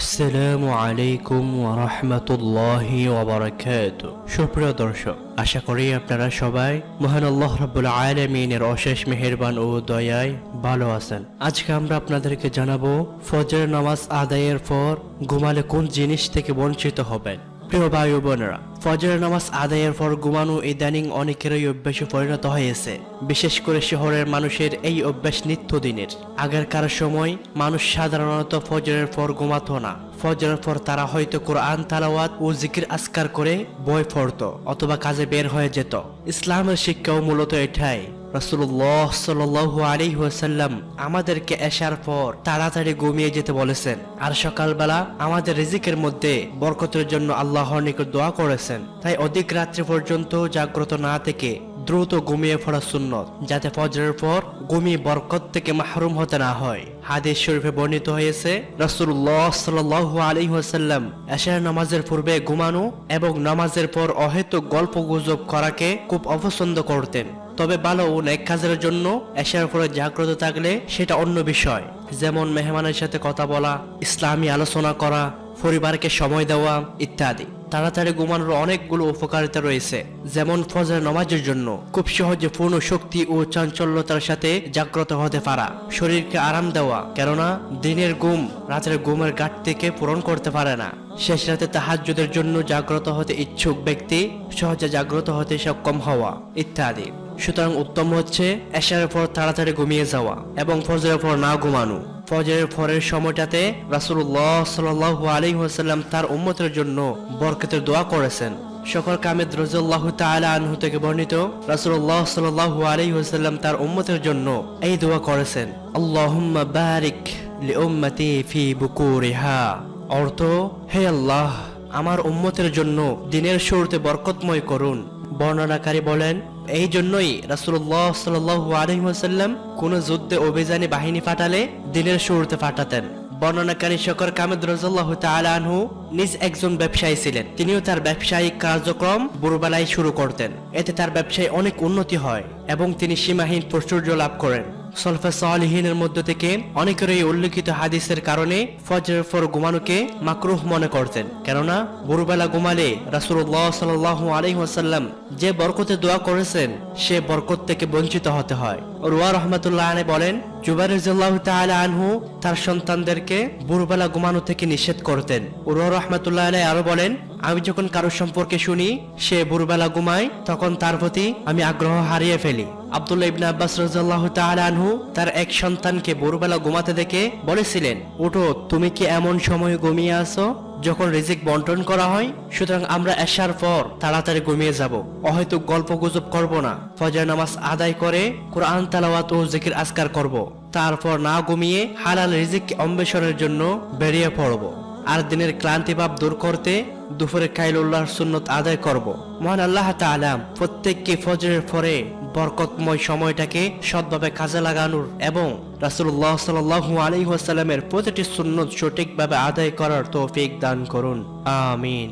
আসসালামু আলাইকুম ওরহমতুল্লাহি ওবরাকাত সুপ্রিয় দর্শক, আশা করি আপনারা সবাই মহান আল্লাহ রাব্বুল আলামিনের অশেষ মেহেরবান ও দয়ায় ভালো আছেন। আজকে আমরা আপনাদেরকে জানাব ফজর নামাজ আদায়ের পর ঘুমালে কোন জিনিস থেকে বঞ্চিত হবেন? প্রিয় ভাই বোনেরা ফজর নামাজ আদায়ের পর ঘুমানো ইদানিং অনেকেরই অভ্যাসে পরিণত হয়েছে। বিশেষ করে শহরের মানুষের এই অভ্যাস নিত্যদিনের। আগেরকার সময় মানুষ সাধারণত ফজরের পর ঘুমাতো না। ফজরের পর তারা হয়তো কোরআন, তালাওয়াত ও জিকির আসকার করে বই পড়তো অথবা কাজে বের হয়ে যেত। ইসলামের শিক্ষাও মূলত এটাই। রাসূলুল্লাহ সাল আলী ওয়াসাল্লাম আমাদেরকে আসার পর তাড়াতাড়ি ঘুমিয়ে যেতে বলেছেন। আর সকালবেলা আমাদের রিজিকের মধ্যে বরকতের জন্য আল্লাহর নিকট দোয়া করেছেন। তাই অধিক রাত্রি পর্যন্ত জাগ্রত না থেকে দ্রুত ঘুমিয়ে পড়া সুন্নত, যাতে ফজরের পর ঘুমিয়ে বরকত থেকে মাহরুম হতে না হয়। হাদিস শরীফে বর্ণিত হয়েছে, রাসূলুল্লাহ সাল্লাল্লাহু আলাইহি ওয়াসাল্লাম এশার নামাজের পূর্বে ঘুমানো এবং নামাজের পর অহেতুক গল্প গুজব করাকে খুব অপছন্দ করতেন। তবে ভালো ও নেক কাজের জন্য এশার পরে জাগ্রত থাকলে সেটা অন্য বিষয়। যেমন মেহমানের সাথে কথা বলা, ইসলামী আলোচনা করা, পরিবারকে সময় দেওয়া ইত্যাদি। তাড়াতাড়ি ঘুমানোর অনেকগুলো উপকারিতা রয়েছে, যেমন ফজর নামাজের জন্য। খুব সহজে পূর্ণ শক্তি ও চাঞ্চল্যতার সাথে জাগ্রত হতে পারা। শরীরকে আরাম দেওয়া, কেননা দিনের ঘুম রাতের ঘুমের থেকে পূরণ করতে পারে না। শেষ রাতে তাহাজ্জুদের জন্য জাগ্রত হতে ইচ্ছুক ব্যক্তি সহজে জাগ্রত হতে সক্ষম হওয়া, ইত্যাদি। সুতরাং উত্তম হচ্ছে এশারের পর তাড়াতাড়ি ঘুমিয়ে যাওয়া এবং ফজরের পর না ঘুমানো। ফজরের ফরের সময়টাতে রাসূলুল্লাহ সাল্লাল্লাহু আলাইহি ওয়াসাল্লাম তার উম্মতের জন্য বরকতের দোয়া করেছেন। সকল কামেদ রাদিয়াল্লাহু তাআলা আনহু থেকে বর্ণিত, রাসূলুল্লাহ সাল্লাল্লাহু আলাইহি ওয়াসাল্লাম তার উম্মতের জন্য এই দোয়া করেছেন, আল্লাহুম্মা বারিক ফি বুকুরিহা। অর্থ, হে আল্লাহ, আমার উম্মতের জন্য দিনের শুরুতে বরকতময় করুন। বর্ণনাকারী বলেন এই জন্যই রাসুল্লাহ সাল্লাল্লাহু আলহিমসাল্লাম কোন যুদ্ধে অভিযানে বাহিনী ফাটালে দিনের শুরুতে ফাটাতেন। বর্ণনাকারী শকর কামেদ রাজাল্লাহ তালু নিজ একজন ব্যবসায়ী ছিলেন। তিনিও তার ব্যবসায়িক কার্যক্রম ভোরবেলায় শুরু করতেন। এতে তার ব্যবসায় অনেক উন্নতি হয় এবং তিনি সীমাহীন প্রচুর্য লাভ করেন। সলফা সালিহিনের মধ্য থেকে অনেকের এই উল্লেখিত হাদিসের কারণে ফজরের পর ঘুমানোকে মাকরুহ মনে করতেন। কেননা, ভোরবেলা ঘুমালে রাসূলুল্লাহ সাল্লাল্লাহু আলাইহি ওয়াসাল্লাম যে বরকতে দোয়া করেছেন, সে বরকত থেকে বঞ্চিত হতে হয়। রুয়া রহমাতুল্লাহ আনে বলেন, জুবাইর রাদিয়াল্লাহু তাআলা আনহু তার সন্তানদেরকে ভোরবেলা ঘুমানো থেকে নিষেধ করতেন। রুয়া রহমাতুল্লাহ আলাই আরও বলেন, আমি যখন কারোর সম্পর্কে শুনি, সে ভোরবেলা ঘুমায়, তখন তার প্রতি আমি আগ্রহ হারিয়ে ফেলি। আব্দুল্লাহ ইবনে আব্বাস তাআলা আনহু তার এক সন্তানকে ভোরবেলা ঘুমাতে দেখে বলেছিলেন, ওঠো, তুমি কি এমন সময় ঘুমিয়ে আসো যখন রিজিক বন্টন করা হয়? সুতরাং আমরা এশার পর তাড়াতাড়ি ঘুমিয়ে যাব। অহয়তো গল্প গুজব করব না। ফজর নামাজ আদায় করে কোরআন, তালাওয়াত ও জিকির আসকার করব। তারপর না ঘুমিয়ে হালাল রিজিক অন্বেষণের জন্য বেরিয়ে পড়ব। আর দিনের ক্লান্তি ভাব দূর করতে দুপুরে কাইল উল্লাহর সুন্নত আদায় করব। মহান আল্লাহ তাআলা প্রত্যেককে ফজরের পরে বরকতময় সময়টাকে সৎভাবে কাজে লাগানোর এবং রাসুল্লাহ সাল্লু আলহিহাসাল্লামের প্রতিটি সুন্নত সঠিকভাবে আদায় করার তৌফিক দান করুন। আমিন।